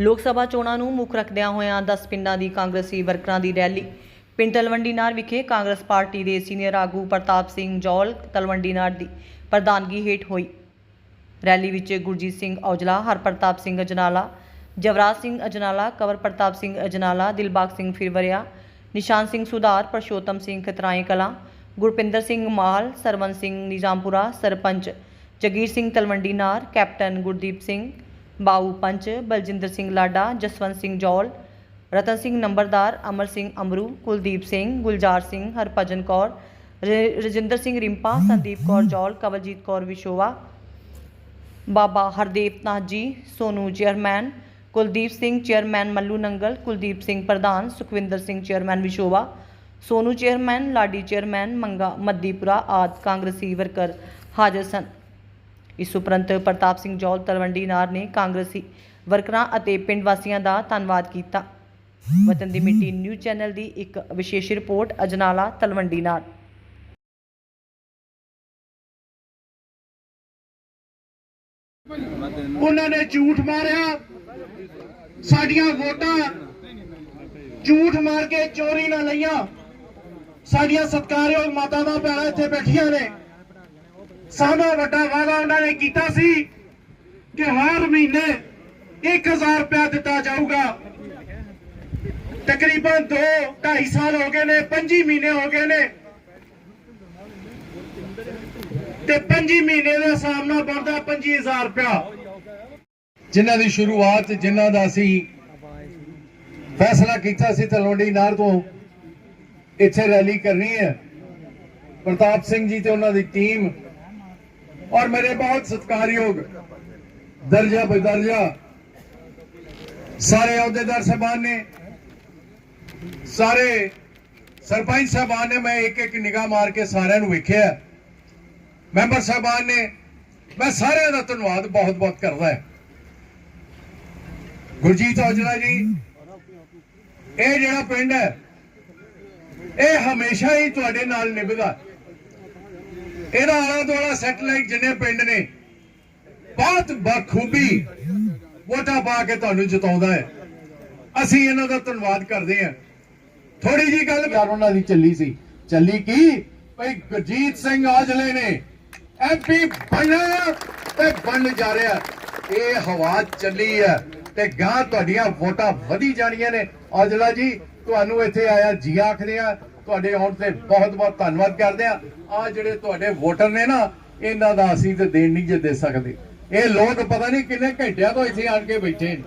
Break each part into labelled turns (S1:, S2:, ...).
S1: ਲੋਕ ਸਭਾ ਚੋਣਾਂ ਨੂੰ ਮੁੱਖ ਰੱਖਦਿਆਂ ਹੋਇਆਂ 10 ਪਿੰਡਾਂ ਦੀ ਕਾਂਗਰਸੀ ਵਰਕਰਾਂ ਦੀ ਰੈਲੀ। ਪਿੰਡ ਤਲਵੰਡੀਨਾਰ ਵਿਖੇ ਕਾਂਗਰਸ ਪਾਰਟੀ ਦੇ ਸੀਨੀਅਰ ਆਗੂ ਪ੍ਰਤਾਪ ਸਿੰਘ ਜੌਲ ਤਲਵੰਡੀਨਾਰ ਦੀ ਪ੍ਰਧਾਨਗੀ ਹੇਠ ਹੋਈ। ਰੈਲੀ ਵਿੱਚ ਗੁਰਜੀਤ ਸਿੰਘ ਔਜਲਾ, ਹਰਪ੍ਰਤਾਪ ਸਿੰਘ ਅਜਨਾਲਾ, ਜਵਰਾਜ ਸਿੰਘ ਅਜਨਾਲਾ ਕਵਰ ਪ੍ਰਤਾਪ ਸਿੰਘ ਅਜਨਾਲਾ, ਦਿਲਬਾਗ ਸਿੰਘ ਫਿਰਵਰਿਆ, ਨਿਸ਼ਾਨ ਸਿੰਘ ਸੁਧਾਰ, ਪਰਸ਼ੋਤਮ ਸਿੰਘ ਖਤਰਾਏ ਕਲਾਂ, ਗੁਰਪਿੰਦਰ ਸਿੰਘ ਮਾਲ, ਸਰਵਨ ਸਿੰਘ ਨਿਜ਼ਾਮਪੁਰਾ, ਸਰਪੰਚ ਜਗੀਰ ਸਿੰਘ ਤਲਵੰਡੀਨਾਰ ਕੈਪਟਨ ਗੁਰਦੀਪ ਸਿੰਘ ਬਾਊ ਪੰਚ ਬਲਜਿੰਦਰ ਸਿੰਘ ਲਾਡਾ ਜਸਵੰਤ ਸਿੰਘ ਜੌਲ ਰਤਨ ਸਿੰਘ ਨੰਬਰਦਾਰ ਅਮਰ ਸਿੰਘ ਅਮਰੂ ਕੁਲਦੀਪ ਸਿੰਘ ਗੁਲਜ਼ਾਰ ਸਿੰਘ ਹਰਭਜਨ ਕੌਰ ਰ- ਰਜਿੰਦਰ ਸਿੰਘ ਰਿੰਪਾ ਸੰਦੀਪ ਕੌਰ ਜੌਲ ਕਵਲਜੀਤ ਕੌਰ ਵਿਸ਼ੋਵਾ ਬਾਬਾ ਹਰਦੇਵ ਨਾਥ ਜੀ ਸੋਨੂ ਚੇਅਰਮੈਨ ਕੁਲਦੀਪ ਸਿੰਘ ਚੇਅਰਮੈਨ ਮੱਲੂ ਨੰਗਲ ਕੁਲਦੀਪ ਸਿੰਘ ਪ੍ਰਧਾਨ Sukhwinder Singh chairman Vishova Sonu chairman Ladi chairman Manga Maddipura ਆਦ ਕਾਂਗਰਸੀ ਵਰਕਰ ਹਾਜ਼ਰ ਸਨ ਇਸ ਉਪਰੰਤ ਪ੍ਰਤਾਪ ਸਿੰਘ ਜੌਲ ਤਲਵੰਡੀ ਨਾਰ ਨੇ ਕਾਂਗਰਸੀ ਵਰਕਰਾਂ ਅਤੇ ਪਿੰਡ ਵਾਸੀਆਂ ਦਾ ਧੰਨਵਾਦ ਕੀਤਾ। ਵਤਨ ਦੀ ਮਿੱਟੀ ਨਿਊਜ਼ ਚੈਨਲ ਦੀ ਇੱਕ ਵਿਸ਼ੇਸ਼ ਰਿਪੋਰਟ, ਅਜਨਾਲਾ, ਤਲਵੰਡੀ ਨਾਰ।
S2: ਉਹਨਾਂ ਨੇ ਝੂਠ ਮਾਰਿਆ। ਸਾਡੀਆਂ ਵੋਟਾਂ ਝੂਠ ਮਾਰ ਕੇ ਚੋਰੀ ਨਾ ਲਈਆਂ। ਸਾਡੀਆਂ ਸਤਿਕਾਰਯੋਗ ਮਾਤਾਵਾਂ ਭੈਣਾਂ ਇੱਥੇ ਬੈਠੀਆਂ ਨੇ। ਸਭ ਸਾਡਾ ਵੱਡਾ ਵਾਅਦਾ ਉਹਨਾਂ ਨੇ ਕੀਤਾ ਸੀ ਕਿ ਹਰ ਮਹੀਨੇ 1000 ਰੁਪਇਆ ਦਿੱਤਾ ਜਾਊਗਾ। ਤਕਰੀਬਨ 2 2.5 ਸਾਲ ਹੋ ਗਏ ਨੇ 25 ਮਹੀਨੇ ਹੋ ਗਏ ਨੇ। ਤੇ 25 ਮਹੀਨੇ ਦੇ ਹਿਸਾਬ ਬਣਦਾ 25000 ਰੁਪਇਆ। ਜਿਨ੍ਹਾਂ ਦੀ ਸ਼ੁਰੂਆਤ, ਜਿਨ੍ਹਾਂ ਦਾ ਅਸੀਂ ਫੈਸਲਾ ਕੀਤਾ ਸੀ ਤਲਵੰਡੀ ਨਾਰ ਤੋਂ, ਇੱਥੇ ਰੈਲੀ ਕਰਨੀ ਹੈ। ਪ੍ਰਤਾਪ ਸਿੰਘ ਜੀ ਤੇ ਉਹਨਾਂ ਦੀ ਟੀਮ ਔਰ ਮੇਰੇ ਬਹੁਤ ਸਤਿਕਾਰਯੋਗ ਦਰਜਾ ਬਦਰਜਾ ਸਾਰੇ ਅਹੁਦੇਦਾਰ ਸਾਹਿਬਾਨ ਨੇ ਸਾਰੇ ਸਰਪੰਚ ਸਾਹਿਬਾਨ ਨੇ ਮੈਂ ਇੱਕ ਇੱਕ ਨਿਗਾਹ ਮਾਰ ਕੇ ਸਾਰਿਆਂ ਨੂੰ ਵੇਖਿਆ ਮੈਂਬਰ ਸਾਹਿਬਾਨ ਨੇ ਮੈਂ ਸਾਰਿਆਂ ਦਾ ਧੰਨਵਾਦ ਬਹੁਤ ਬਹੁਤ ਕਰਦਾ ਗੁਰਜੀਤ ਔਜਲਾ ਜੀ ਇਹ ਜਿਹੜਾ ਪਿੰਡ ਹੈ ਇਹ ਹਮੇਸ਼ਾ ਹੀ ਤੁਹਾਡੇ ਨਾਲ ਨਿਭਦਾ ਇਹਦਾ ਆਲਾ ਦੁਆਲਾ ਸੈਟਲਾਈਟ ਜਿੰਨੇ ਪਿੰਡ ਨੇ, ਬਹੁਤ ਬਖੂਬੀ ਵੋਟਾਂ ਪਾ ਕੇ ਤੁਹਾਨੂੰ ਜਿਤਾਉਂਦਾ ਹੈ। ਅਸੀਂ ਇਹਨਾਂ ਦਾ ਧੰਨਵਾਦ ਕਰਦੇ ਹਾਂ। ਥੋੜੀ ਜੀ ਗੱਲ ਯਾਰ ਉਹਨਾਂ ਦੀ ਚੱਲੀ ਸੀ। ਚੱਲੀ ਕੀ? ਭਈ ਗੁਰਜੀਤ ਸਿੰਘ ਔਜਲੇ ਨੇ ਐਮਪੀ ਬਣਿਆ ਤੇ ਬਣ ਜਾ ਰਿਹਾ। ਇਹ ਹਵਾ ਚੱਲੀ ਹੈ ਤੇ ਗਾਂ ਤੁਹਾਡੀਆਂ ਵੋਟਾਂ ਵਧੀ ਜਾਣੀਆਂ ਨੇ। ਔਜਲਾ ਜੀ, ਤੁਹਾਨੂੰ ਇੱਥੇ ਆਇਆ, ਜੀ ਆਖਦੇ ਆ ਤੁਹਾਡੇ ਆਉਣ ਤੇ ਬਹੁਤ ਬਹੁਤ ਧੰਨਵਾਦ ਕਰਦੇ ਆ ਆ ਜਿਹੜੇ ਤੁਹਾਡੇ ਵੋਟਰ ਨੇ ਨਾ, ਇਹਨਾਂ ਦਾ ਅਸੀਂ ਤੇ ਦੇਣ ਨਹੀਂ ਜੇ ਦੇ ਸਕਦੇ। ਇਹ ਲੋਕ ਪਤਾ ਨਹੀਂ ਕਿੰਨੇ ਘੰਟਿਆਂ ਤੋਂ ਇੱਥੇ ਆਣ ਕੇ ਬੈਠੇ ਨੇ।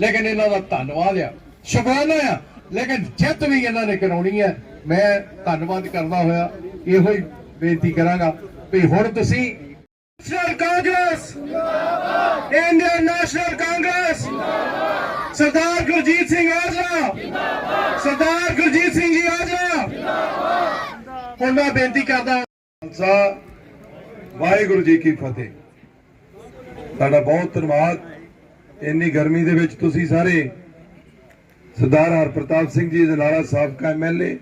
S2: ਲੇਕਿਨ ਇਹਨਾਂ ਦਾ ਧੰਨਵਾਦ ਆ। ਸ਼ੁਕਰਾਨਾ ਆ। ਲੇਕਿਨ ਜਿੱਤ ਵੀ ਇਹਨਾਂ ਨੇ ਕਰਾਉਣੀ ਹੈ ਮੈਂ ਧੰਨਵਾਦ ਕਰਦਾ ਹੋਇਆ। ਇਹੋ ਹੀ ਬੇਨਤੀ ਕਰਾਂਗਾ ਵੀ ਹੁਣ ਤੁਸੀਂ ਨੈਸ਼ਨਲ ਕਾਂਗਰਸ ਜਿੰਦਾਬਾਦ Indian national Congress Sardar Gurjit Singh Aujla Sardar Gurjit ਹੁਣ ਮੈਂ ਬੇਨਤੀ ਕਰਦਾ ਖਾਲਸਾ, ਵਾਹਿਗੁਰੂ ਜੀ ਕੀ ਫਤਿਹ। ਤੁਹਾਡਾ ਬਹੁਤ ਧੰਨਵਾਦ। ਇੰਨੀ ਗਰਮੀ ਦੇ ਵਿੱਚ ਤੁਸੀਂ ਸਾਰੇ ਸਰਦਾਰ ਹਰਪ੍ਰਤਾਪ ਸਿੰਘ ਜੀ ਜਨਾਲਾ ਸਾਬਕਾ ਐਮਐਲਏ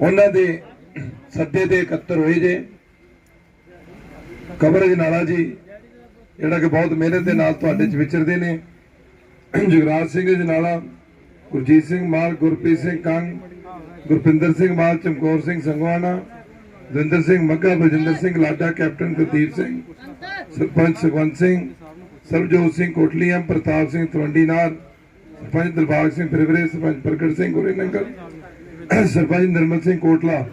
S2: ਉਹਨਾਂ ਦੇ ਸੱਦੇ ਤੇ ਇਕੱਤਰ ਹੋਏ ਜੇ। ਕਬਰ ਜਨਾਲਾ ਜੀ, ਜਿਹੜਾ ਕਿ ਬਹੁਤ ਮਿਹਨਤ ਦੇ ਨਾਲ ਤੁਹਾਡੇ ਚ ਵਿਚਰਦੇ ਨੇ। ਜਗਰਾਜ ਸਿੰਘ ਜਨਾਲਾ ਗੁਰਜੀਤ ਸਿੰਘ ਮਾਲ, ਗੁਰਪ੍ਰੀਤ ਸਿੰਘ ਕੰਗ ਗੁਰਪਿੰਦਰ ਸਿੰਘ ਮਾਲ ਚਮਕੌਰ ਸਿੰਘ ਸੰਗਵਾਨਾ ਦਵਿੰਦਰ ਸਿੰਘ ਮੱਗਾ ਬਲਜਿੰਦਰ ਸਿੰਘ ਲਾਡਾ ਕੈਪਟਨ ਗੁਰਦੀਪ ਸਿੰਘ ਸਰਪੰਚ ਸੁਖਵੰਤ ਸਿੰਘ ਸਰਬਜੋਤ ਸਿੰਘ ਕੋਟਲੀਆਂ ਪ੍ਰਤਾਪ ਸਿੰਘ ਤਵੰਡੀਨਾਰ ਸਰਪੰਚ ਦਿਲਬਾਗ ਸਿੰਘ ਫਿਰਵਰੇ ਸਰਪੰਚ ਪ੍ਰਗਟ ਸਿੰਘ ਗੁਰੇ ਨੰਗਲ ਸਰਪੰਚ ਨਿਰਮਲ ਸਿੰਘ ਕੋਟਲਾ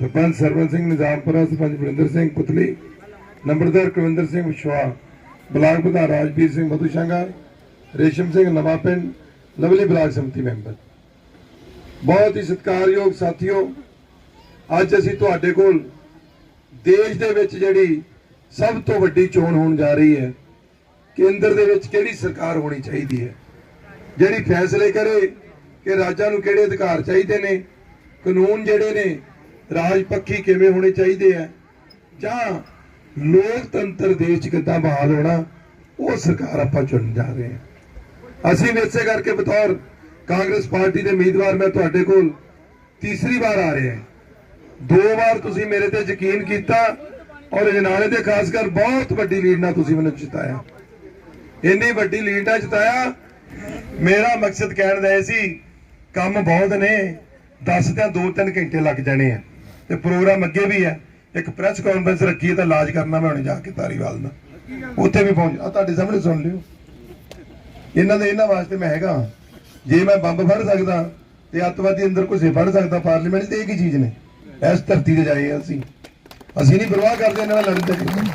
S2: ਸਰਪੰਚ ਸਰਵਨ ਸਿੰਘ ਨਿਜ਼ਾਮਪੁਰਾ ਸਰਪੰਚ ਬਰਿੰਦਰ ਸਿੰਘ ਪੁਤਲੀ ਨੰਬਰਦਾਰ ਕੁਲਵਿੰਦਰ ਸਿੰਘ ਵਿਸ਼ਵਾ ਬਲਾਕ ਪ੍ਰਧਾਨ ਰਾਜਵੀਰ ਸਿੰਘ ਮਧੂਸ਼ੰਗਾ ਰੇਸ਼ਮ ਸਿੰਘ ਨਵਾਂ ਪਿੰਡ ਲਵਲੀ ਬਲਾਕ ਸਮਿਤੀ ਮੈਂਬਰ ਬਹੁਤ ਹੀ ਸਤਿਕਾਰਯੋਗ ਸਾਥੀਓ, ਅੱਜ ਅਸੀਂ ਤੁਹਾਡੇ ਕੋਲ ਦੇਸ਼ ਦੇ ਵਿੱਚ ਜਿਹੜੀ ਸਭ ਤੋਂ ਵੱਡੀ ਚੋਣ ਹੋਣ ਜਾ ਰਹੀ ਹੈ, ਕੇਂਦਰ ਦੇ ਵਿੱਚ ਕਿਹੜੀ ਸਰਕਾਰ ਹੋਣੀ ਚਾਹੀਦੀ ਹੈ? ਜਿਹੜੀ ਫੈਸਲੇ ਕਰੇ ਕਿ ਰਾਜਾਂ ਨੂੰ ਕਿਹੜੇ ਅਧਿਕਾਰ ਚਾਹੀਦੇ ਨੇ, ਕਾਨੂੰਨ ਜਿਹੜੇ ਨੇ, ਰਾਜ ਪੱਖੀ ਕਿਵੇਂ ਹੋਣੇ ਚਾਹੀਦੇ ਆ ਜਾਂ ਲੋਕਤੰਤਰ ਦੇਸ਼ 'ਚ ਕਿੱਦਾਂ ਬਹਾਲ ਹੋਣਾ, ਉਹ ਸਰਕਾਰ ਆਪਾਂ ਚੁਣਨ ਜਾ ਰਹੇ ਹਾਂ। ਅਸੀਂ ਵੀ ਇਸੇ ਕਰਕੇ ਬਤੌਰ ਕਾਂਗਰਸ ਪਾਰਟੀ ਦੇ ਉਮੀਦਵਾਰ ਮੈਂ ਤੁਹਾਡੇ ਕੋਲ ਤੀਸਰੀ ਵਾਰ ਆ ਰਿਹਾ। ਦੋ ਵਾਰ ਤੁਸੀਂ ਮੇਰੇ ਤੇ ਯਕੀਨ ਕੀਤਾ ਔਰ ਜਨਾਲੇ ਦੇ ਖਾਸ ਕਰ ਬਹੁਤ ਵੱਡੀ ਲੀਡ ਨਾਲ ਤੁਸੀਂ ਮੈਨੂੰ ਜਿਤਾਇਆ। ਇੰਨੀ ਵੱਡੀ ਲੀਡ ਨਾਲ ਜਿਤਾਇਆ, ਮੇਰਾ ਮਕਸਦ ਕਹਿਣ ਦਾ ਇਹ ਸੀ, ਕੰਮ ਬਹੁਤ ਨੇ 10 ਜਾਂ 2-3 ਘੰਟੇ ਲੱਗ ਜਾਣੇ ਆ। ਤੇ ਪ੍ਰੋਗਰਾਮ ਅੱਗੇ ਵੀ ਹੈ ਇੱਕ ਪ੍ਰੈਸ ਕਾਨਫਰੰਸ ਰੱਖੀ ਹੈ ਤਾਂ ਇਲਾਜ ਕਰਨਾ ਮੈਂ ਹੁਣੇ ਜਾ ਕੇ ਧਾਰੀਵਾਲ ਦਾ। ਉੱਥੇ ਵੀ ਪਹੁੰਚ ਆ ਤੁਹਾਡੇ ਸਾਹਮਣੇ ਸੁਣ ਲਿਓ। ਇਹਨਾਂ ਦੇ ਇਹਨਾਂ ਵਾਸਤੇ ਮੈਂ ਹੈਗਾ। ਜੇ ਮੈਂ ਬੰਬ ਫੜ ਸਕਦਾ ਤੇ ਅੱਤਵਾਦੀ ਅੰਦਰ ਘੁਸੇ ਫੜ ਸਕਦਾ, ਪਾਰਲੀਮੈਂਟ ਤੇ ਇਹ ਕੀ ਚੀਜ਼ ਨੇ? ਇਸ ਧਰਤੀ ਤੇ ਜਾਏ ਅਸੀਂ। ਅਸੀਂ ਨਹੀਂ ਪਰਵਾਹ ਕਰਦੇ ਇਹਨਾਂ ਨਾਲ ਲੜਨ ਦੀ।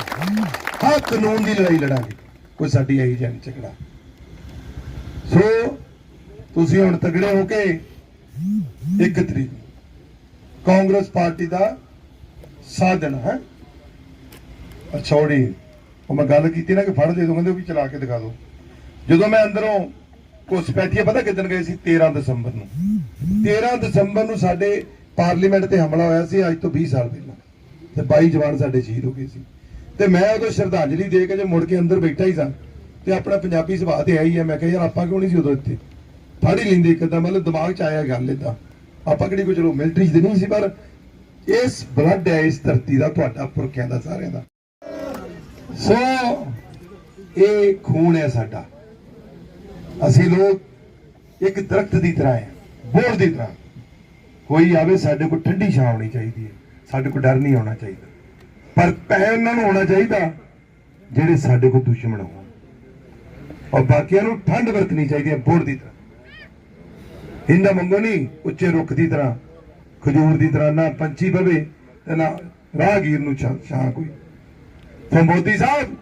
S2: ਹਾਂ ਕਾਨੂੰਨ ਦੀ ਲੜਾਈ ਲੜਾਂਗੇ। ਕੋਈ ਸਾਡੀ ਆਈ ਜਾਣ ਝਗੜਾ। ਸੋ, ਤੁਸੀਂ ਹੁਣ ਤਗੜੇ ਹੋ ਕੇ ਇੱਕ ਤਰੀਕ ਨੂੰ ਕਾਂਗਰਸ ਪਾਰਟੀ ਦਾ ਸਾਧਨ ਹੈ। ਅਛੋੜੀ ਉਹ ਮੈਂ ਗੱਲ ਕੀਤੀ ਨਾ ਕਿ ਫੜ ਦੇ ਦੋ, ਕਹਿੰਦੇ ਉਹ ਵੀ ਚਲਾ ਕੇ ਦਿਖਾ ਦਿਓ ਜਦੋਂ ਮੈਂ ਅੰਦਰੋਂ ਘੁਸਪੈਠੀਆ ਪਤਾ ਕਿਦਨ ਗਏ ਸੀ? 13 ਦਸੰਬਰ ਨੂੰ। 13 ਦਸੰਬਰ ਨੂੰ ਸਾਡੇ ਪਾਰਲੀਮੈਂਟ ਤੇ ਹਮਲਾ ਹੋਇਆ ਸੀ, ਅੱਜ ਤੋਂ 20 ਸਾਲ ਪਹਿਲਾਂ। ਤੇ 22 ਜਵਾਨ ਸਾਡੇ ਸ਼ਹੀਦ ਹੋ ਗਏ ਸੀ। ਤੇ ਮੈਂ ਉਦੋਂ ਸ਼ਰਧਾਂਜਲੀ ਦੇ ਕੇ ਜੇ ਮੁੜ ਕੇ ਅੰਦਰ ਬੈਠਾ ਹੀ ਸਾਂ, ਤੇ ਆਪਣਾ ਪੰਜਾਬੀ ਸੁਭਾਅ ਤੇ ਆਈ ਹੈ ਮੈਂ ਕਿਹਾ, ਯਾਰ, ਆਪਾਂ ਕਿਉਂ ਨਹੀਂ ਸੀ ਉਦੋਂ ਇੱਥੇ? ਫੜ ਹੀ ਲੈਂਦੇ ਕਿਦਾਂ ਮਤਲਬ ਦਿਮਾਗ 'ਚ ਆਇਆ ਗੱਲ ਏਦਾਂ। ਆਪਾਂ ਕਿਹੜੀ ਕੋਈ, ਚਲੋ ਮਿਲਟਰੀ 'ਚ ਨਹੀਂ ਸੀ, ਪਰ ਇਸ ਬਲੱਡ ਹੈ, ਇਸ ਧਰਤੀ ਦਾ, ਤੁਹਾਡਾ ਪੁਰਖਿਆਂ ਦਾ, ਸਾਰਿਆਂ ਦਾ। ਸੋ, ਇਹ ਖੂਨ ਹੈ ਸਾਡਾ। ਅਸੀਂ ਲੋਕ ਇੱਕ ਦਰਖਤ ਦੀ ਤਰ੍ਹਾਂ ਹੈ, ਬੋਰ ਦੀ ਤਰ੍ਹਾਂ। ਕੋਈ ਆਵੇ ਸਾਡੇ ਕੋਲ ਠੰਡੀ ਛਾਂ ਹੋਣੀ ਚਾਹੀਦੀ ਹੈ, ਸਾਡੇ ਕੋਲ ਡਰ ਨਹੀਂ ਆਉਣਾ ਚਾਹੀਦਾ। ਪਰ ਪੈ ਉਹਨਾਂ ਨੂੰ ਹੋਣਾ ਚਾਹੀਦਾ, ਜਿਹੜੇ ਸਾਡੇ ਕੋਲ ਦੁਸ਼ਮਣ ਹੋਣ। ਔਰ ਬਾਕੀਆਂ ਨੂੰ ਠੰਡ ਵਰਤਣੀ ਚਾਹੀਦੀ ਹੈ, ਬੋਰ ਦੀ ਤਰ੍ਹਾਂ। ਇੰਨਾ ਮੰਗੋ ਨਹੀਂ ਉੱਚੇ ਰੁੱਖ ਦੀ ਤਰ੍ਹਾਂ, ਖਜੂਰ ਦੀ ਤਰ੍ਹਾਂ, ਨਾ ਪੰਛੀ ਬਵੇ ਤੇ ਨਾ ਰਾਹਗੀਰ ਨੂੰ ਛਾਂ ਛਾਂ ਕੋਈ। ਤਾਂ ਮੋਦੀ ਸਾਹਿਬ,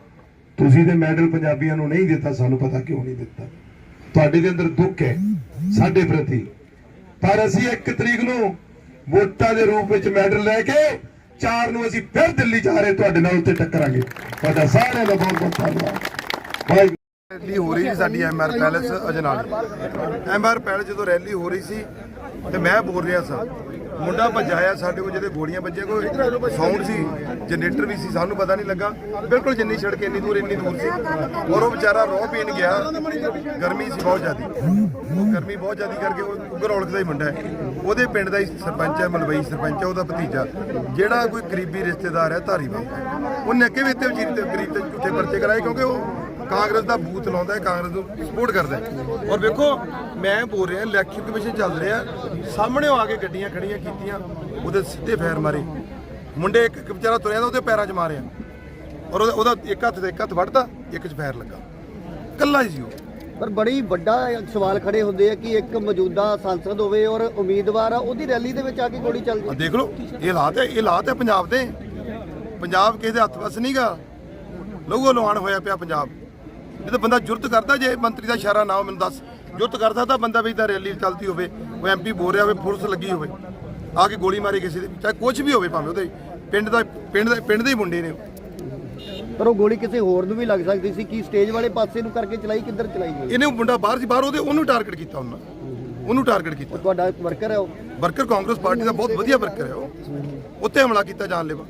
S2: ਤੁਸੀਂ ਤੇ ਮੈਡਲ ਪੰਜਾਬੀਆਂ ਨੂੰ ਨਹੀਂ ਦਿੱਤਾ, ਸਾਨੂੰ ਪਤਾ ਕਿਉਂ ਨਹੀਂ ਦਿੱਤਾ। ਤੁਹਾਡੇ ਦੇ ਅੰਦਰ ਦੁੱਖ ਹੈ, ਸਾਡੇ ਪ੍ਰਤੀ। ਪਰ ਅਸੀਂ ਇੱਕ ਤਰੀਕ ਨੂੰ ਵੋਟਾਂ ਦੇ ਰੂਪ ਵਿੱਚ ਮੈਡਲ ਲੈ ਕੇ ਚਾਰ ਨੂੰ ਅਸੀਂ ਫਿਰ ਦਿੱਲੀ ਜਾ ਰਹੇ, ਤੁਹਾਡੇ ਨਾਲ ਉੱਤੇ ਟੱਕਰਾਂਗੇ। ਤੁਹਾਡਾ ਸਾਰਿਆਂ ਦਾ ਬਹੁਤ ਬਹੁਤ ਧੰਨਵਾਦ। ਵਾਹਿਗੁਰੂ।
S3: ਰੈਲੀ ਹੋ ਰਹੀ ਸੀ ਸਾਡੀ MR palace Ajnal. MR palace ਜਦੋਂ ਰੈਲੀ ਹੋ ਰਹੀ ਸੀ, ਤੇ ਮੈਂ ਬੋਲ ਰਿਹਾ ਸਾਂ ਮੁੰਡਾ ਭੱਜਾਇਆ ਸਾਡੇ ਕੋਲ, ਜਿਹਦੇ ਗੋਲੀਆਂ ਵੱਜੀਆਂ, ਕੋਈ ਸਾਊਂਡ ਸੀ ਜਨਰੇਟਰ ਵੀ ਸੀ, ਸਾਨੂੰ ਪਤਾ ਨਹੀਂ ਲੱਗਾ। ਬਿਲਕੁਲ ਜਿੰਨੀ ਸੜਕ ਇੰਨੀ ਦੂਰ ਇੰਨੀ ਦੂਰ ਸੀ। ਔਰ ਉਹ ਵਿਚਾਰਾ ਰੋਹ ਪੀਣ ਗਿਆ। ਗਰਮੀ ਸੀ ਬਹੁਤ ਜ਼ਿਆਦੀ। ਉਹ ਗਰਮੀ ਬਹੁਤ ਜ਼ਿਆਦੀ ਕਰਕੇ ਉਹ ਉਗਰ ਔਲਖ ਦਾ ਹੀ ਮੁੰਡਾ ਹੈ। ਉਹਦੇ ਪਿੰਡ ਦਾ ਹੀ ਸਰਪੰਚ ਹੈ, ਮਲਵਈ ਸਰਪੰਚ ਹੈ, ਉਹਦਾ ਭਤੀਜਾ। ਜਿਹੜਾ ਕੋਈ ਕਰੀਬੀ ਰਿਸ਼ਤੇਦਾਰ ਹੈ, ਧਾਰੀਵਾਲ ਉਹਨੇ ਅੱਗੇ ਵੀ ਇੱਥੇ ਵਜ਼ੀਰ ਤੇ, ਗਰੀਬ ਤੇ ਝੂਠੇ ਪਰਚੇ ਕਰਾਏ, ਕਿਉਂਕਿ ਉਹ ਕਾਂਗਰਸ ਦਾ ਬੂਥ ਲਾਉਂਦਾ ਹੈ, ਕਾਂਗਰਸ ਨੂੰ ਸਪੋਰਟ ਕਰਦਾ ਹੈ। ਔਰ ਵੇਖੋ, ਮੈਂ ਬੋਲ ਰਿਹਾ, ਇਲੈਕਸ਼ਨ ਕਮਿਸ਼ਨ ਚੱਲ ਰਿਹਾ ਸਾਹਮਣੇ ਆ ਕੇ ਗੱਡੀਆਂ ਖੜੀਆਂ ਕੀਤੀਆਂ ਉਹਦੇ ਸਿੱਧੇ ਫੈਰ ਮਾਰੇ। ਮੁੰਡੇ ਇੱਕ ਇੱਕ ਵਿਚਾਰਾ ਤੁਰਿਆ ਤਾਂ ਉਹਦੇ ਪੈਰਾਂ 'ਚ ਮਾਰਿਆ। ਔਰ ਉਹਦਾ- ਇੱਕ ਹੱਥ ਤੇ ਇੱਕ ਹੱਥ ਵੱਢਦਾ ਇੱਕ 'ਚ ਫੈਰ ਲੱਗਾ। ਕੱਲਾ ਹੀ ਸੀ ਉਹ।
S4: ਪਰ ਬੜੀ ਵੱਡਾ ਸਵਾਲ ਖੜੇ ਹੁੰਦੇ ਆ ਕਿ ਇੱਕ ਮੌਜੂਦਾ ਸੰਸਦ ਹੋਵੇ ਔਰ ਉਮੀਦਵਾਰ ਆ ਉਹਦੀ ਰੈਲੀ ਦੇ ਵਿੱਚ ਆ ਕੇ ਗੋਲੀ ਚੱਲ ਜੇ
S3: ਦੇਖ ਲਓ ਇਹ ਹਾਲਾਤ ਹੈ ਇਹ ਹਾਲਾਤ ਹੈ ਪੰਜਾਬ ਦੇ। ਪੰਜਾਬ ਕਿਸੇ ਦੇ ਹੱਥ ਵਸ ਨਹੀਂਗਾ ਲਹੂ ਲੁਹਾਨ ਹੋਇਆ ਪਿਆ ਪੰਜਾਬ। ਇਹ ਤਾਂ ਬੰਦਾ ਜੁਰਤ ਕਰਦਾ ਜੇ ਮੰਤਰੀ ਦਾ ਇਸ਼ਾਰਾ ਨਾ ਹੋ ਮੈਨੂੰ ਦੱਸ। ਜੁਰਤ ਕਰਦਾ ਤਾਂ ਬੰਦਾ ਵੀ ਤਾਂ ਰੈਲੀ ਚੱਲਦੀ ਹੋਵੇ। ਉਹ ਐਮਪੀ ਬੋਲ ਰਿਹਾ ਹੋਵੇ ਪੁਲਿਸ ਲੱਗੀ ਹੋਵੇ ਆ ਕੇ ਗੋਲੀ ਮਾਰੀ ਕਿਸੇ ਦੇ ਚਾਹੇ ਕੁਝ ਵੀ ਹੋਵੇ ਭਾਵੇਂ ਉਹਦੇ ਪਿੰਡ ਦਾ ਪਿੰਡ ਦੇ ਪਿੰਡ ਦੇ ਹੀ ਮੁੰਡੇ ਨੇ ਉਹ।
S4: ਪਰ ਉਹ ਗੋਲੀ ਕਿਸੇ ਹੋਰ ਨੂੰ ਵੀ ਲੱਗ ਸਕਦੀ ਸੀ ਕਿ ਸਟੇਜ ਵਾਲੇ ਪਾਸੇ ਨੂੰ ਕਰਕੇ ਚਲਾਈ ਕਿੱਧਰ ਚਲਾਈ ਗਈ?
S3: ਇਹਨੇ ਉਹ ਮੁੰਡਾ ਬਾਹਰ ਸੀ ਬਾਹਰ ਉਹਦੇ ਉਹਨੂੰ ਟਾਰਗੇਟ ਕੀਤਾ ਉਹਨਾਂ ਉਹਨੂੰ ਟਾਰਗੇਟ ਕੀਤਾ।
S4: ਤੁਹਾਡਾ ਵਰਕਰ ਹੈ ਉਹ?
S3: ਵਰਕਰ ਕਾਂਗਰਸ ਪਾਰਟੀ ਦਾ ਬਹੁਤ ਵਧੀਆ ਵਰਕਰ ਹੈ ਉਹ। ਉੱਤੇ ਹਮਲਾ ਕੀਤਾ ਜਾਨਲੇਵਾ।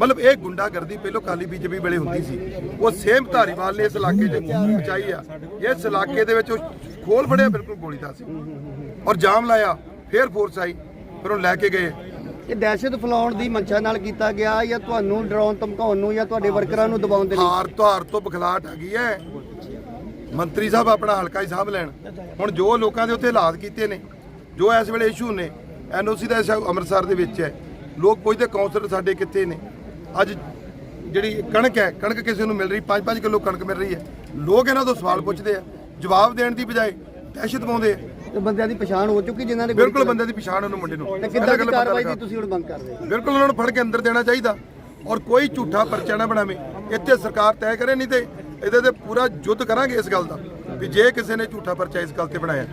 S3: ਮਤਲਬ ਇਹ ਗੁੰਡਾਗਰਦੀ ਪਹਿਲਾਂ ਕਾਲੀ ਬੀਜੇਪੀ ਵੇਲੇ ਹੁੰਦੀ ਸੀ। ਉਹ ਸੇਮ ਧਾਰੀਵਾਲ ਨੇ ਇਸ ਇਲਾਕੇ 'ਚ ਪਹੁੰਚਾਈ ਆ। ਇਸ ਇਲਾਕੇ ਦੇ ਵਿੱਚ ਉਹ ਖੋਲ ਫੜਿਆ ਬਿਲਕੁਲ ਗੋਲੀ ਦਾ ਸੀ। ਔਰ ਜਾਮ ਲਾਇਆ ਫੇਰ ਫੋਰਸ ਆਈ ਫਿਰ ਉਹ ਲੈ ਕੇ ਗਏ।
S4: ਇਹ ਦਹਿਸ਼ਤ ਫੈਲਾਉਣ ਦੀ ਮਨਸ਼ਾ ਨਾਲ ਕੀਤਾ ਗਿਆ ਜਾਂ ਤੁਹਾਨੂੰ ਡਰਾਉਣ ਧਮਕਾਉਣ ਨੂੰ ਜਾਂ ਤੁਹਾਡੇ ਵਰਕਰਾਂ ਨੂੰ ਦਬਾਉਣ ਦੇ ਲਈ?
S3: ਹਾਰ ਹਾਰ ਤੋਂ ਬਖਲਾਟ ਆ ਗਈ ਹੈ। ਮੰਤਰੀ ਸਾਹਿਬ ਆਪਣਾ ਹਲਕਾ ਹੀ ਸਾਂਭ ਲੈਣ। ਹੁਣ ਜੋ ਲੋਕਾਂ ਦੇ ਉੱਤੇ ਹਾਲਾਤ ਕੀਤੇ ਨੇ ਜੋ ਇਸ ਵੇਲੇ ਇਸ਼ੂ ਨੇ ਐਨਓਸੀ ਦਾ ਇਸ਼ੂ ਅੰਮ੍ਰਿਤਸਰ ਦੇ ਵਿੱਚ ਹੈ। ਲੋਕ ਪੁੱਛਦੇ ਕਾਉਂਸਲਰ ਸਾਡੇ ਕਿੱਥੇ ਨੇ? ਅੱਜ ਜਿਹੜੀ ਕਣਕ ਹੈ ਕਣਕ ਕਿਸੇ ਨੂੰ ਮਿਲ ਰਹੀ 5-5 ਕਿਲੋ ਕਣਕ ਮਿਲ ਰਹੀ ਹੈ। ਲੋਕ ਇਹਨਾਂ ਤੋਂ ਸਵਾਲ ਪੁੱਛਦੇ ਆ। ਜਵਾਬ ਦੇਣ ਦੀ ਬਜਾਏ ਦਹਿਸ਼ਤ ਪਾਉਂਦੇ
S4: ਤੇ ਬੰਦਿਆਂ ਦੀ ਪਛਾਣ ਹੋ ਚੁੱਕੀ ਜਿਨ੍ਹਾਂ ਨੇ ਗੋਲੀ
S3: ਬਿਲਕੁਲ। ਬੰਦੇ ਦੀ ਪਛਾਣ ਉਹਨੂੰ ਮੁੰਡੇ ਨੂੰ।
S4: ਤੇ ਕਿੱਦਾਂ ਦੀ ਕਾਰਵਾਈ ਦੀ ਤੁਸੀਂ ਹੁਣ ਮੰਗ ਕਰਦੇ ਹੋ?
S3: ਬਿਲਕੁਲ ਉਹਨਾਂ ਨੂੰ ਫੜ ਕੇ ਅੰਦਰ ਦੇਣਾ ਚਾਹੀਦਾ। ਔਰ ਕੋਈ ਝੂਠਾ ਪਰਚਾ ਨਾ ਬਣਾਵੇ। ਇੱਥੇ ਸਰਕਾਰ ਤੈਅ ਕਰੇ ਨਹੀਂ ਤੇ ਇਹਦੇ ਤੇ ਪੂਰਾ ਯੁੱਧ ਕਰਾਂਗੇ ਇਸ ਗੱਲ ਦਾ ਵੀ ਜੇ ਕਿਸੇ ਨੇ ਝੂਠਾ ਪਰਚਾ ਇਸ ਗੱਲ ਤੇ ਬਣਾਇਆ।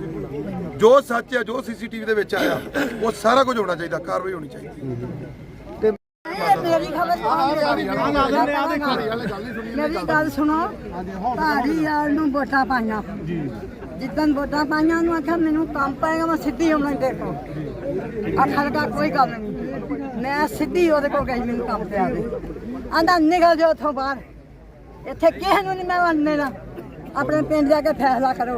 S3: ਜੋ ਸੱਚ ਹੈ ਜੋ ਸੀਸੀਟੀਵੀ ਦੇ ਵਿੱਚ ਆਇਆ ਉਹ ਸਾਰਾ ਕੁਝ ਹੋਣਾ ਚਾਹੀਦਾ ਕਾਰਵਾਈ ਹੋਣੀ ਚਾਹੀਦੀ।
S5: ਮੇਰੀ ਖਬਰ ਮੇਰੀ ਗੱਲ ਸੁਣੋ। ਭਾਰੀ ਯਾਰ ਨੂੰ ਵੋਟਾਂ ਪਾਈਆਂ। ਜਿੱਦਨ ਵੋਟਾਂ ਪਾਈਆਂ ਨੂੰ ਆਖਿਆ ਮੈਨੂੰ ਕੰਮ ਪਏਗਾ ਮੈਂ ਸਿੱਧੀ ਉਹਨਾਂ ਦੇ ਕੋਲ। ਆਖਰ ਦਾ ਕੋਈ ਗੱਲ ਨਹੀਂ। ਮੈਂ ਸਿੱਧੀ ਉਹਦੇ ਕੋਲ ਗਈ ਮੈਨੂੰ ਕੰਮ ਪਿਆ ਦੇ। ਆਂਦਾ ਨਿਕਲ ਜਾ ਉੱਥੋਂ ਬਾਹਰ। ਇੱਥੇ ਕਿਸੇ ਨੂੰ ਨਹੀਂ ਮੈਂ ਵੰਨੇ ਨਾ ਆਪਣੇ ਪਿੰਡ ਜਾ ਕੇ ਫੈਸਲਾ ਕਰੋ।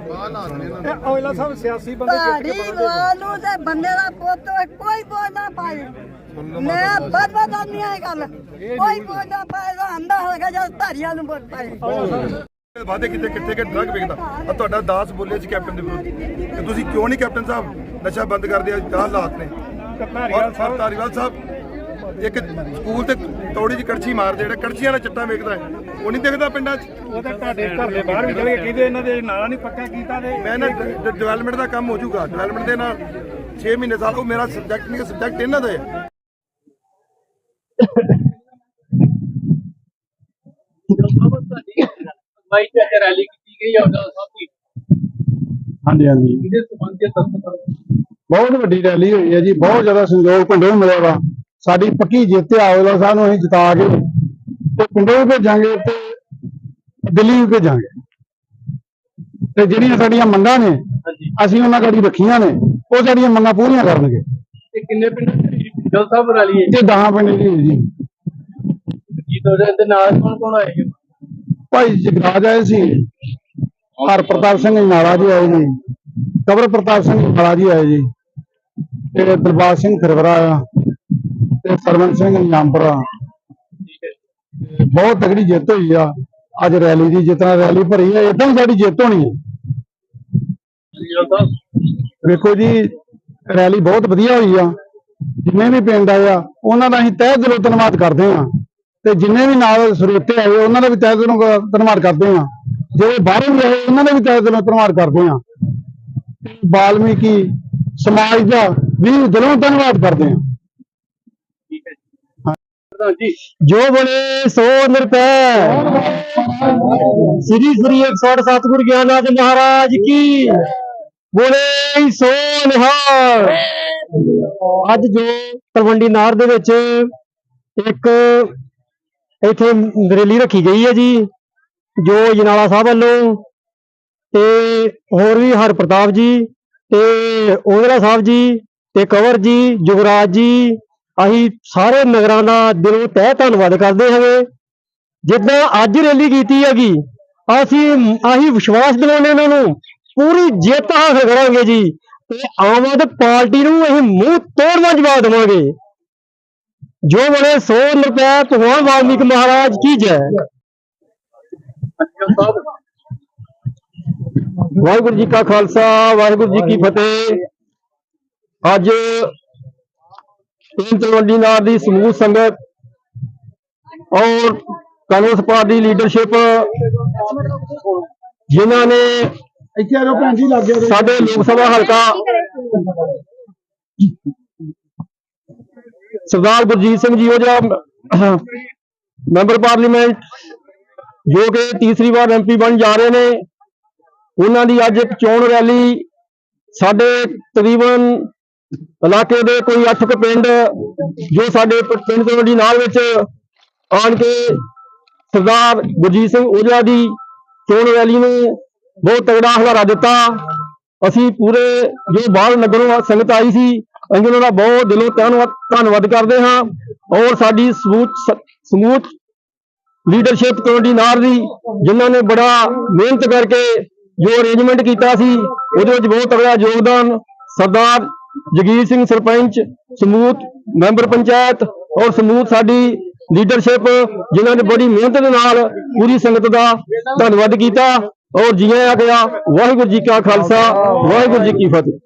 S6: ਔਜਲਾ ਸਾਹਿਬ ਸਿਆਸੀ ਬੰਦੇ
S5: ਤੁਹਾਡੀ ਵਾਲੂ ਤੇ ਬੰਦੇ ਦਾ ਪੁੱਤ ਹੋਏ, ਕੋਈ ਬੋਝ ਨਾ ਪਾਏ। ਮੈਂ ਬਰਬਾਦ ਨਹੀਂ ਆਈ ਗੱਲ। ਕੋਈ ਬੋਝ ਨਾ ਪਾਏ ਆਂਦਾ ਹੋਗਾ ਜਦ ਧਾਰੀਆਂ ਨੂੰ ਵੋਟ ਪਾਏ।
S3: ਵਾਅਦੇ ਕਿਤੇ ਕਿੱਥੇ ਕਿ ਡਰਗ ਵੇਚਦਾ ਆ ਤੁਹਾਡਾ ਦਾਸ ਬੋਲੇ ਸੀ ਕੈਪਟਨ ਦੇ ਵਿਰੁੱਧ। ਤੇ ਤੁਸੀਂ ਕਿਉਂ ਨਹੀਂ ਕੈਪਟਨ ਸਾਹਿਬ? ਨਸ਼ਾ ਬੰਦ ਕਰਦੇ ਆ ਆਹ ਹਾਲਾਤ ਨੇ। ਔਰ ਸਰ ਧਾਰੀਵਾਲ ਸਾਹਿਬ ਇੱਕ ਸਕੂਲ ਤੇ ਤੌੜੀ 'ਚ ਕੜਛੀ ਮਾਰਦੇ ਜਿਹੜਾ ਕੜਛੀਆਂ ਨਾਲ ਚਿੱਟਾ ਵੇਚਦਾ ਹੈ ਉਹ ਨਹੀਂ ਦਿਖਦਾ ਪਿੰਡਾਂ 'ਚ।
S6: ਉਹ ਤਾਂ ਤੁਹਾਡੇ ਘਰ ਦੇ ਬਾਹਰ ਵੀ ਚਲੇ ਕਹਿੰਦੇ ਇਹਨਾਂ ਦੇ ਨਾਲਾ ਨਹੀਂ ਪੱਕਾ ਕੀਤਾ ਤੇ
S3: ਮੈਂ ਨਾ ਡਿਵੈਲਪਮੈਂਟ ਦਾ ਕੰਮ ਹੋ ਜਾਊਗਾ। ਡਿਵੈਲਪਮੈਂਟ ਦੇ ਨਾਲ 6 ਮਹੀਨੇ ਸਾਲ ਉਹ ਮੇਰਾ ਸਬਜੈਕਟ ਨਹੀਂ ਸਬਜੈਕਟ ਇਹਨਾਂ ਦਾ। ਹੈ
S7: ਬਾਈ ਤੇ ਅੱਜ ਰੈਲੀ ਕੀਤੀ ਗਈ ਆ ਉਹਦਾ ਸਭ ਦੀ
S6: ਹਾਂਜੀ ਹਾਂਜੀ।
S7: ਇਹਦੇ ਸੰਬੰਧ
S6: ਬਹੁਤ ਵੱਡੀ ਰੈਲੀ ਹੋਈ ਹੈ ਜੀ ਬਹੁਤ ਜ਼ਿਆਦਾ ਸੰਯੋਗ ਪਿੰਡੋਂ ਮਿਲਿਆ ਵਾ। ਸਾਡੀ ਪੱਕੀ ਜਿੱਤ ਆ ਉਹਦਾ ਸਾਨੂੰ ਅਸੀਂ ਜਿਤਾ ਕੇ ਤੇ ਪਿੰਡੋਂ ਵੀ ਭੇਜਾਂਗੇ ਤੇ ਦਿੱਲੀ ਵੀ ਭੇਜਾਂਗੇ। ਤੇ ਜਿਹੜੀਆਂ ਸਾਡੀਆਂ ਮੰਗਾਂ ਨੇ ਅਸੀਂ ਉਹਨਾਂ ਕੋਲ ਰੱਖੀਆਂ ਨੇ ਉਹ ਸਾਡੀਆਂ ਮੰਗਾਂ ਪੂਰੀਆਂ ਕਰਨਗੇ।
S7: ਤੇ ਕਿੰਨੇ ਪਿੰਡ ਜਲ ਸਾਹਿਬ ਰੈਲੀ ਹੈ
S6: ਤੇ 10 ਪਿੰਡ ਦੀ ਹੋਈ ਜੀ।
S7: ਜੀ ਤੁਹਾਡੇ ਦੇ ਨਾਲ ਕੌਣ ਕੌਣ ਆਏ ਜੀ?
S6: ਭਾਈ ਜਗਰਾਜ ਆਏ ਸੀ ਹਰ ਪ੍ਰਤਾਪ ਸਿੰਘ ਨਾਲਾ ਜੀ ਆਏ ਜੀ ਕਬਰ ਪ੍ਰਤਾਪ ਸਿੰਘ ਨਾਲਾ ਜੀ ਆਏ ਜੀ ਤੇ ਦਰਬਾਰ ਸਿੰਘ ਖਰਵਰਾ ਤੇ ਸਰਵਨ ਸਿੰਘ ਨਾਮਪੁਰਾ ਬਹੁਤ ਤਗੜੀ ਜਿੱਤ ਹੋਈ ਆ। ਅੱਜ ਰੈਲੀ ਦੀ ਜਿਤਨਾ ਰੈਲੀ ਭਰੀ ਹੈ ਇਦਾਂ ਹੀ ਸਾਡੀ ਜਿੱਤ ਹੋਣੀ ਹੈ ਵੇਖੋ ਜੀ ਰੈਲੀ ਬਹੁਤ ਵਧੀਆ ਹੋਈ ਆ। ਜਿੰਨੇ ਵੀ ਪਿੰਡ ਆਏ ਆ ਉਹਨਾਂ ਦਾ ਅਸੀਂ ਤਹਿ ਦਿਲੋਂ ਧੰਨਵਾਦ ਕਰਦੇ ਆ। ਤੇ ਜਿੰਨੇ ਵੀ ਨਾਲ ਸਰੋਤੇ ਆਏ ਉਹਨਾਂ ਦਾ ਵੀ ਤਹਿ ਦਿਲੋਂ ਧੰਨਵਾਦ ਕਰਦੇ ਆ। ਜਿਹੜੇ ਬਾਹਰੋਂ ਆਏ ਉਹਨਾਂ ਦਾ ਵੀ ਤਹਿ ਦਿਲੋਂ ਧੰਨਵਾਦ ਕਰਦੇ ਆ। ਬਾਲਮੀਕੀ ਸਮਾਜ ਦਾ ਵੀ ਦਿਲੋਂ ਧੰਨਵਾਦ ਕਰਦੇ ਆ।
S7: ਪ੍ਰਧਾਨ ਜੀ।
S6: ਜੋ ਬੋਲੇ ਸੋ ਨਿਰਪੈ ਸ੍ਰੀ ਸ੍ਰੀ 108 ਸਤਿਗੁਰ ਗਿਆਨਰਾਜ ਮਹਾਰਾਜ ਬੋਲੇ ਸੋ ਨਿਹਾਲ। ਅੱਜ ਜੋ ਤਲਵੰਡੀ ਨਾਰ ਦੇ ਵਿੱਚ ਇੱਕ ਇੱਥੇ ਰੈਲੀ ਰੱਖੀ ਗਈ ਹੈ ਜੀ, ਜੋ ਜਨਾਲਾ ਸਾਹਿਬ ਵੱਲੋਂ ਤੇ ਹੋਰ ਵੀ ਹਰ ਪ੍ਰਤਾਪ ਜੀ ਤੇ ਓਗਰਾ ਸਾਹਿਬ ਜੀ ਤੇ ਕਵਰ ਜੀ, ਜੁਗਰਾਜ ਜੀ ਅਸੀਂ ਸਾਰੇ ਨਗਰਾਂ ਦਾ ਦਿਲੋਂ ਤਹਿ ਧੰਨਵਾਦ ਕਰਦੇ ਹਾਂਗੇ ਜਿੱਦਾਂ ਅੱਜ ਰੈਲੀ ਕੀਤੀ ਹੈਗੀ, ਅਸੀਂ ਅਸੀਂ ਵਿਸ਼ਵਾਸ ਦਿਵਾਉਂਦੇ ਇਹਨਾਂ ਨੂੰ, ਪੂਰੀ ਜਿੱਤ ਹਾਸਲ ਕਰਾਂਗੇ ਜੀ ਤੇ ਆਮ ਆਦਮੀ ਪਾਰਟੀ ਨੂੰ ਅਸੀਂ ਮੂੰਹ ਤੋੜਵਾ ਜਵਾਬ ਦੇਵਾਂਗੇ। ਜੋ ਬਣੇ 100 ਰੁਪਏ, ਭਗਵਾਨ ਵਾਲਮੀਕ ਮਹਾਰਾਜ ਕੀ ਜੈ। ਵਾਹਿਗੁਰੂ ਜੀ ਕਾ ਖਾਲਸਾ, ਵਾਹਿਗੁਰੂ ਜੀ ਕੀ ਫਤਿਹ। ਅੱਜ ਤਿੰਨ ਤਲਵੰਡੀ ਨਾਰ ਦੀ ਸਮੂਹ ਸੰਗਤ ਔਰ ਕਾਂਗਰਸ ਪਾਰਟੀ ਲੀਡਰਸ਼ਿਪ ਜਿਨ੍ਹਾਂ ਨੇ ਇੱਥੇ ਆ ਭੈਣ ਜੀ ਲੱਗ ਸਾਡੇ ਲੋਕ ਸਭਾ ਹਲਕਾ ਸਰਦਾਰ ਗੁਰਜੀਤ ਸਿੰਘ ਜੀ ਉਹ ਜਿਹੜਾ ਮੈਂਬਰ ਪਾਰਲੀਮੈਂਟ ਜੋ ਕਿ ਤੀਸਰੀ ਵਾਰ ਐਮਪੀ ਬਣ ਜਾ ਰਹੇ ਨੇ ਉਹਨਾਂ ਦੀ ਅੱਜ ਇੱਕ ਚੋਣ ਰੈਲੀ ਸਾਡੇ ਤਕਰੀਬਨ ਇਲਾਕੇ ਦੇ ਕੋਈ 8 ਕੁ ਪਿੰਡ ਜੋ ਸਾਡੇ ਪਿੰਡ ਕਮੇਟੀ ਨਾਲ ਵਿੱਚ ਆਣ ਕੇ ਸਰਦਾਰ ਗੁਰਜੀਤ ਸਿੰਘ ਔਜਲਾ ਦੀ ਚੋਣ ਰੈਲੀ ਨੂੰ ਬਹੁਤ ਤਗੜਾ ਹਲਾਰਾ ਦਿੱਤਾ। ਅਸੀਂ ਪੂਰੇ ਜੋ ਬਾਹਰ ਨਗਰੋਂ ਸੰਗਤ ਆਈ ਸੀ, ਅਸੀਂ ਉਹਨਾਂ ਦਾ ਬਹੁਤ ਦਿਲੋਂ ਧੰਨਵਾਦ ਧੰਨਵਾਦ ਕਰਦੇ ਹਾਂ ਔਰ ਸਾਡੀ ਸਮੂਹ ਸਮੂਹ ਲੀਡਰਸ਼ਿਪ ਕਮੇਟੀ ਨਾਰ ਦੀ ਜਿਨ੍ਹਾਂ ਨੇ ਬੜਾ ਮਿਹਨਤ ਕਰਕੇ ਜੋ ਅਰੇਂਜਮੈਂਟ ਕੀਤਾ ਸੀ, ਉਹਦੇ ਵਿੱਚ ਬਹੁਤ ਤਗੜਾ ਯੋਗਦਾਨ ਸਰਦਾਰ ਜਗੀਰ ਸਿੰਘ ਸਰਪੰਚ ਸਮੂਤ ਮੈਂਬਰ ਪੰਚਾਇਤ ਔਰ ਸਮੂਹ ਸਾਡੀ ਲੀਡਰਸ਼ਿਪ ਜਿਨ੍ਹਾਂ ਨੇ ਬੜੀ ਮਿਹਨਤ ਦੇ ਨਾਲ ਪੂਰੀ ਸੰਗਤ ਦਾ ਧੰਨਵਾਦ ਕੀਤਾ ਔਰ ਜੀਆਂ ਆ ਗਿਆ। ਵਾਹਿਗੁਰੂ ਜੀ ਕਾ ਖਾਲਸਾ, ਵਾਹਿਗੁਰੂ ਜੀ ਕੀ ਫਤਿਹ।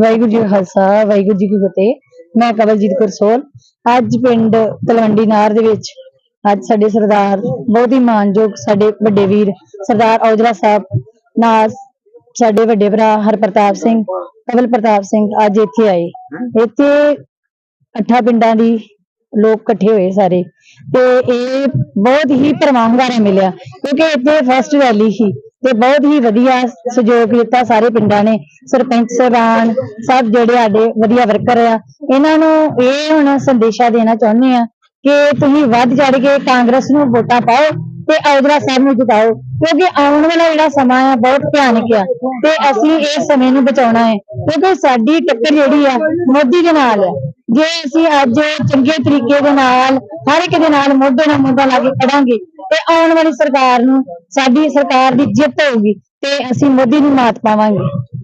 S8: ਵਾਹਿਗੁਰੂ ਜੀ ਕਾ ਖਾਲਸਾ, ਵਾਹਿਗੁਰੂ ਜੀ ਕੀ ਫਤਿਹ। ਮੈਂ ਕਵਲਜੀਤ ਕੌਰ ਸੋਲ ਅੱਜ ਪਿੰਡ ਤਲਵੰਡੀ ਨਾਰ ਦੇ ਵਿੱਚ ਅੱਜ ਸਾਡੇ ਸਰਦਾਰ ਬਹੁਤ ਹੀ ਮਾਨਯੋਗ ਸਾਡੇ ਵੱਡੇ ਵੀਰ ਸਰਦਾਰ ਔਜਲਾ ਸਾਹਿਬ, ਨਾਲ ਸਾਡੇ ਵੱਡੇ ਭਰਾ ਹਰਪ੍ਰਤਾਪ ਸਿੰਘ ਕਵਲ ਪ੍ਰਤਾਪ ਸਿੰਘ ਅੱਜ ਇੱਥੇ ਆਏ। ਇੱਥੇ ਅੱਠਾਂ ਪਿੰਡਾਂ ਦੀ ਲੋਕ ਇਕੱਠੇ ਹੋਏ ਸਾਰੇ ਤੇ ਇਹ ਬਹੁਤ ਹੀ ਪਰਮਾਨਗਾਰਾ ਮਿਲਿਆ ਕਿਉਂਕਿ ਇੱਥੇ ਫਸਟ ਰੈਲੀ ਸੀ ਤੇ ਬਹੁਤ ਹੀ ਵਧੀਆ ਸਹਿਯੋਗ ਦਿੱਤਾ ਸਾਰੇ ਪਿੰਡਾਂ ਨੇ। ਸਰਪੰਚ ਸਾਹਿਬਾਨ ਸਭ ਜਿਹੜੇ ਸਾਡੇ ਵਧੀਆ ਵਰਕਰ ਆ, ਇਹਨਾਂ ਨੂੰ ਇਹ ਹੁਣ ਸੰਦੇਸ਼ਾ ਦੇਣਾ ਚਾਹੁੰਦੇ ਆ ਕਿ ਤੁਸੀਂ ਵੱਧ ਚੜ ਕੇ ਕਾਂਗਰਸ ਨੂੰ ਵੋਟਾਂ ਪਾਓ ਤੇ ਔਜਲਾ ਸਾਹਿਬ ਨੂੰ ਜਿਤਾਓ, ਕਿਉਂਕਿ ਆਉਣ ਵਾਲਾ ਜਿਹੜਾ ਸਮਾਂ ਆ, ਬਹੁਤ ਭਿਆਨਕ ਆ ਤੇ ਅਸੀਂ ਇਸ ਸਮੇਂ ਨੂੰ ਬਚਾਉਣਾ ਹੈ, ਕਿਉਂਕਿ ਸਾਡੀ ਟੱਕਰ ਜਿਹੜੀ ਆ, ਮੋਦੀ ਦੇ ਨਾਲ ਹੈ ਜੇ ਅਸੀਂ ਅੱਜ ਚੰਗੇ ਤਰੀਕੇ ਦੇ ਨਾਲ, ਹਰ ਇੱਕ ਦੇ ਨਾਲ ਮੋਢੇ ਨਾਲ ਮੋਢਾ ਲਾ ਕੇ ਖੜਾਂਗੇ ਤੇ ਆਉਣ ਵਾਲੀ ਸਰਕਾਰ ਨੂੰ, ਸਾਡੀ ਸਰਕਾਰ ਦੀ ਜਿੱਤ ਹੋਊਗੀ ਤੇ ਅਸੀਂ ਮੋਦੀ ਨੂੰ ਮਾਤ ਪਾਵਾਂਗੇ।